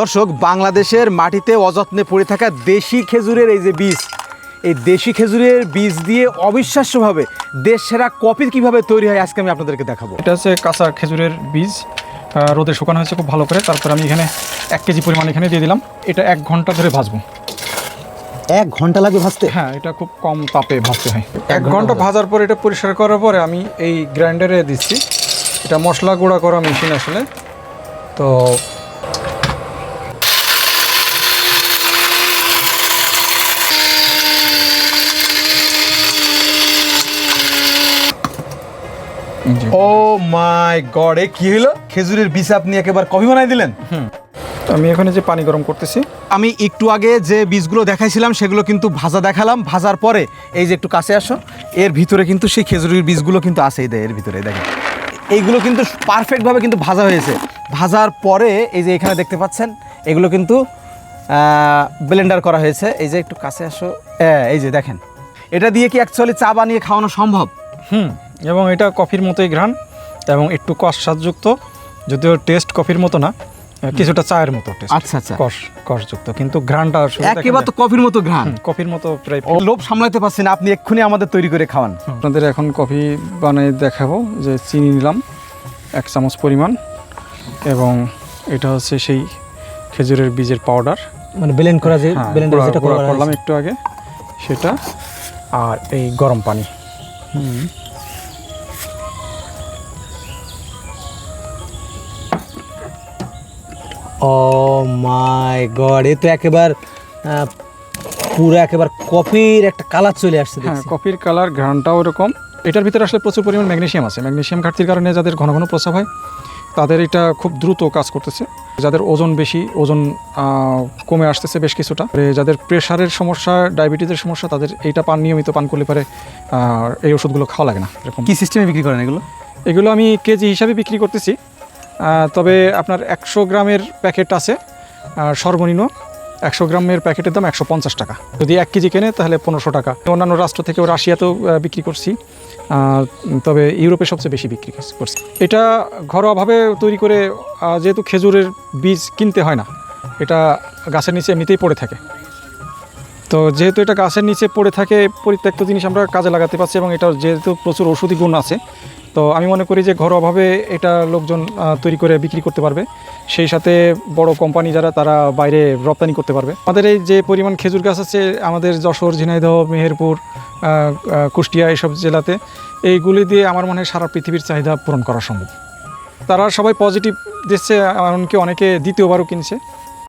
দর্শক বাংলাদেশের মাটিতে অযত্নে পড়ে থাকা দেশি খেজুরের এই যে বীজ এই দেশি খেজুরের বীজ দিয়ে অবিশ্বাস্যভাবে দেশ সেরা কপির কীভাবে তৈরি হয় আজকে আমি আপনাদেরকে দেখাবো। এটা হচ্ছে কাঁচা খেজুরের বীজ রোদে শুকানো হয়েছে খুব ভালো করে তারপর আমি এখানে এক কেজি পরিমাণ এখানে দিয়ে দিলাম। এটা এক ঘণ্টা ধরে ভাজবো। এক ঘণ্টা লাগে ভাজতে? হ্যাঁ এটা খুব কম তাপে ভাজতে হয়। এক ঘণ্টা ঘণ্টা ভাজার পর এটা পরিষ্কার করার পরে আমি এই গ্রাইন্ডারে দিচ্ছি। এটা মশলা গুঁড়া করা মেশিন আসলে। তো ও মাই গড এ কি হলো খেজুরের বীজ আপনি একেবারে কফি বানাই দিলেন? আমি এখানে যে পানি গরম করতেছি। আমি একটু আগে যে বীজগুলো দেখাইছিলাম সেগুলো কিন্তু ভাজা দেখালাম। ভাজার পরে এই যে একটু কাছে আসো এর ভিতরে কিন্তু সেই খেজুরের বীজগুলো কিন্তু আছে এই দেয় এর ভিতরে দেখেন। এইগুলো কিন্তু পারফেক্টভাবে কিন্তু ভাজা হয়েছে। ভাজার পরে এই যে এখানে দেখতে পাচ্ছেন এগুলো কিন্তু ব্লেন্ডার করা হয়েছে। এই যে একটু কাছে আসো। হ্যাঁ, এই যে দেখেন। এটা দিয়ে কি অ্যাকচুয়ালি চা বানিয়ে খাওয়ানো সম্ভব? হুম। এবং এটা কফির মতোই ঘ্রাণ এবং একটু কষ স্বাদযুক্ত যদিও টেস্ট কফির মতো না কিছুটা চায়ের মতো টেস্ট আচ্ছা, আচ্ছা। কষ কষযুক্ত কিন্তু ঘ্রাণটা একেবারে তো কফির মতো ঘ্রাণ। কফির মতো প্রায় লোভ সামলাতে পারছেন আপনি এক্ষুনি আমাদের তৈরি করে খাওয়ান। আপনাদের এখন কফি বানিয়ে দেখাবো যে চিনি নিলাম এক চামচ পরিমাণ এবং এটা হচ্ছে সেই খেজুরের বীজের পাউডার মানে ব্লেন্ড করা যে হ্যাঁ, ব্লেন্ডার যেটা করা করলাম একটু আগে সেটা আর এই গরম পানি। ও মাই গড এ তো একেবার পুরো একেবার কফির একটা কালার চলে আসছে হ্যাঁ কফির কালার ঘ্রাণটাও এরকম এটার ভিতরে আসলে প্রচুর পরিমাণ ম্যাগনেসিয়াম আছে। ম্যাগনেসিয়াম ঘাটতির কারণে যাদের ঘন ঘন প্রস্রাব হয় তাদের এটা খুব দ্রুত কাজ করতেছে। যাদের ওজন বেশি ওজন কমে আসতেছে বেশ কিছুটা। যাদের প্রেশারের সমস্যা ডায়াবেটিসের সমস্যা তাদের এইটা পান নিয়মিত পান করলে পারে এই ওষুধগুলো খাওয়া লাগে না এরকম। কি সিস্টেমে বিক্রি করেন এগুলো? এগুলো আমি কেজি হিসাবে বিক্রি করতেছি। তবে আপনার একশো গ্রামের প্যাকেট আছে সর্বনিম্ন একশো গ্রামের প্যাকেটের দাম একশো পঞ্চাশ টাকা। যদি এক কেজি কেনে, তাহলে পনেরোশো টাকা। অন্যান্য রাষ্ট্র থেকেও রাশিয়াতেও বিক্রি করছি। তবে ইউরোপে সবচেয়ে বেশি বিক্রি করছি এটা ঘরোয়াভাবে তৈরি করে যেহেতু খেজুরের বীজ কিনতে হয় না, এটা গাছের নিচে এমনিতেই পড়ে থাকে। তো যেহেতু এটা গাছের নিচে পড়ে থাকে, পরিত্যক্ত জিনিস আমরা কাজে লাগাতে পারছি এবং এটার যেহেতু প্রচুর ওষুধি গুণ আছে তো আমি মনে করি যে ঘরোয়াভাবে এটা লোকজন তৈরি করে বিক্রি করতে পারবে। সেই সাথে বড় কোম্পানি যারা, তারা বাইরে রপ্তানি করতে পারবে। আমাদের এই যে পরিমাণ খেজুর গাছ আছে, আমাদের যশোর, ঝিনাইদহ, মেহেরপুর কুষ্টিয়া এইসব জেলাতে, এইগুলি দিয়ে আমার মনে হয় সারা পৃথিবীর চাহিদা পূরণ করা সম্ভব। তারা সবাই পজিটিভ দিচ্ছে, এমনকি অনেকে দ্বিতীয়বারও কিনছে।